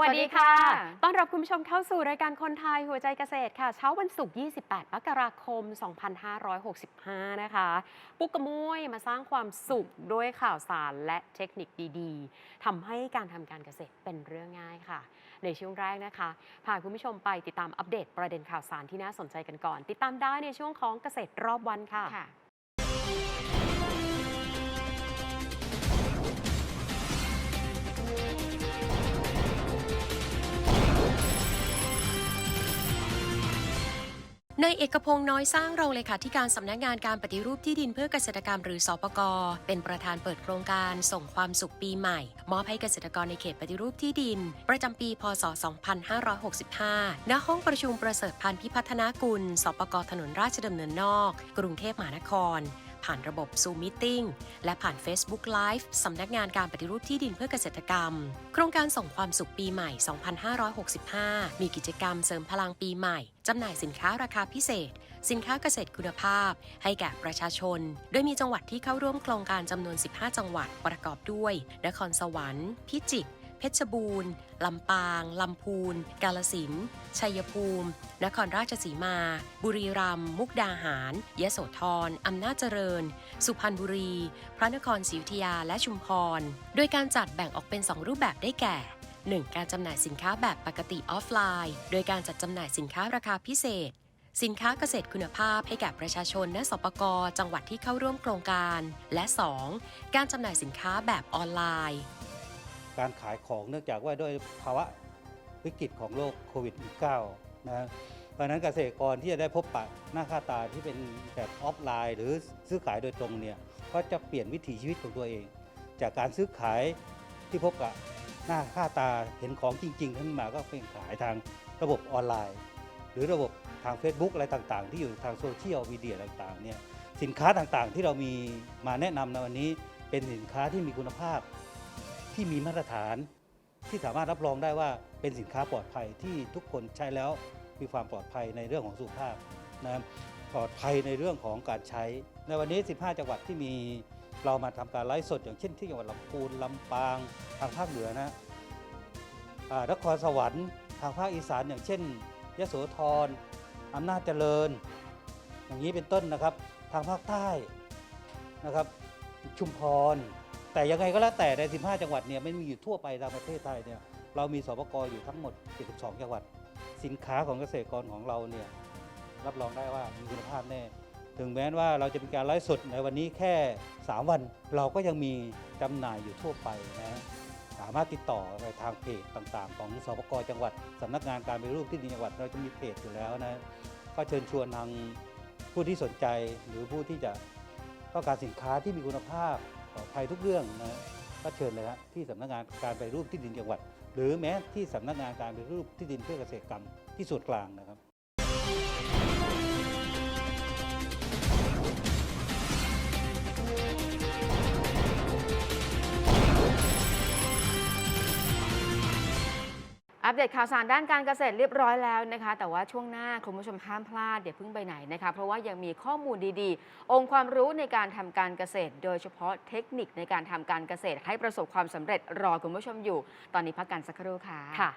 วัสดีค่ะสวัสดีค่ะ ต้อนรับคุณผู้ชมเข้าสู่รายการคนไทยหัวใจเกษตรค่ะ เช้าวันศุกร์ 28 มกราคม 2565 นะคะ ปุ๊กกระมุยมาสร้างความสุขด้วยข่าวสารและเทคนิคดีๆ ทำให้การทำการเกษตรเป็นเรื่องง่ายค่ะ ในช่วงแรกนะคะ พาคุณผู้ชมไปติดตามอัปเดตประเด็นข่าวสารที่น่าสนใจกันก่อน ติดตามได้ในช่วงของเกษตรรอบวันค่ะค่ะ นายเอกพงศ์น้อยสร้างรองเลขาธิการสำนักงานการปฏิรูปที่ดินเพื่อเกษตรกรรมหรือสปกเป็นประธานเปิดโครงการส่งความสุขปีใหม่ มอบให้เกษตรกรในเขตปฏิรูปที่ดิน ประจำปี พศ 2565 ณ ห้องประชุมประเสริฐพันธ์พิพัฒนากุล สปกถนนราชดำเนินนอก กรุงเทพมหานคร ผ่านระบบ Zoom Meeting และผ่าน Facebook Live สำนักงานการปฏิรูปที่ดินเพื่อเกษตรกรรม โครงการส่งความสุขปีใหม่ 2565 มีกิจกรรมเสริมพลังปีใหม่จำหน่ายสินค้าราคาพิเศษ สินค้าเกษตรคุณภาพ ให้แก่ประชาชน โดยมีจังหวัดที่เข้าร่วมโครงการจำนวน 15 จังหวัดประกอบด้วย นครสวรรค์ พิจิตร เพชรบูรณ์ ลำปาง ลำพูน กาลสินชัยภูมิ นครราชสีมา บุรีรัมย์ มุกดาหาร ยโสธร อำนาจเจริญ สุพรรณบุรี พระนครศรีอยุธยา และชุมพร โดยการจัดแบ่งออกเป็น 2 รูปแบบได้แก่ 1. การจำหน่ายสินค้าแบบปกติออฟไลน์ โดยการจัดจำหน่ายสินค้าราคาพิเศษ สินค้าเกษตรคุณภาพให้แก่ประชาชนและสปกจังหวัดที่เข้าร่วมโครงการ และ 2. การจำหน่ายสินค้าแบบออนไลน์ การขายของเนื่องจากว่าด้วยภาวะวิกฤตของโรคโควิด -19 นะเพราะฉะนั้นเกษตรกรที่จะได้พบปะหน้าค่าตาที่เป็นแบบออฟไลน์ หรือซื้อขายโดยตรงเนี่ยก็จะเปลี่ยนวิถีชีวิตของตัวเอง จากการซื้อขายที่พบกับหน้าค่าตาเห็นของจริง ๆ ขึ้นมาก็เป็นขายทางระบบออนไลน์ หรือระบบทาง Facebook อะไรต่างๆ ที่อยู่ทางโซเชียลมีเดียต่างๆเนี่ยสินค้าต่างๆที่เรามีมาแนะนำในวันนี้เป็นสินค้าที่มีคุณภาพ ที่มีมาตรฐานที่สามารถรับรองได้ว่าเป็นสินค้าปลอดภัยที่ทุกคนใช้แล้วมีความปลอดภัยในเรื่องของสุขภาพนะปลอดภัยในเรื่องของการใช้ ในวันนี้ 15 จังหวัดที่มีเรามาทำการไลฟ์สด อย่างเช่นที่จังหวัดลำพูนลำปางทางภาคเหนือนะอ่านครสวรรค์ทางภาคอีสานอย่างเช่นยโสธรอำนาจเจริญ อย่างนี้เป็นต้นนะครับ ทางภาคใต้นะครับ ชุมพร แต่ยังไงก็แล้วแต่ใน 15 จังหวัดเนี่ยไม่มีอยู่ทั่วไปตามประเทศไทยเนี่ยเรามีสปกอยู่ทั้งหมด 72 จังหวัด สินค้าของเกษตรกรของเราเนี่ยรับรองได้ว่ามีคุณภาพแน่ ถึงแม้ว่าเราจะมีการไลฟ์สดในวันนี้แค่ 3 วัน เราก็ยังมีจำหน่ายอยู่ทั่วไปนะสามารถติดต่อไปทางเพจต่างๆ ของสปกจังหวัดสำนักงานการปฏิรูปที่ดินจังหวัดเราจะมีเพจอยู่แล้วนะก็เชิญชวนทางผู้ที่สนใจหรือผู้ที่จะต้องการสินค้าที่มีคุณภาพ ภัยทุกเรื่องนะก็เชิญเลยฮะที่สำนักงานการไปรูปที่ดินจังหวัด หรือแม้ที่สำนักงานการไปรูปที่ดินเพื่อเกษตรกรรมที่ส่วนกลางนะครับ อัปเดตข่าวสารด้านการเกษตรเรียบร้อยแล้วนะคะ แต่ว่าช่วงหน้าคุณผู้ชมห้ามพลาดเดี๋ยวเพิ่งไปไหนนะคะ เพราะว่ายังมีข้อมูลดีๆ องค์ความรู้ในการทำการเกษตร โดยเฉพาะเทคนิคในการทำการเกษตร ให้ประสบความสำเร็จรอคุณผู้ชมอยู่ ตอนนี้พักกันสักครู่ค่ะค่ะ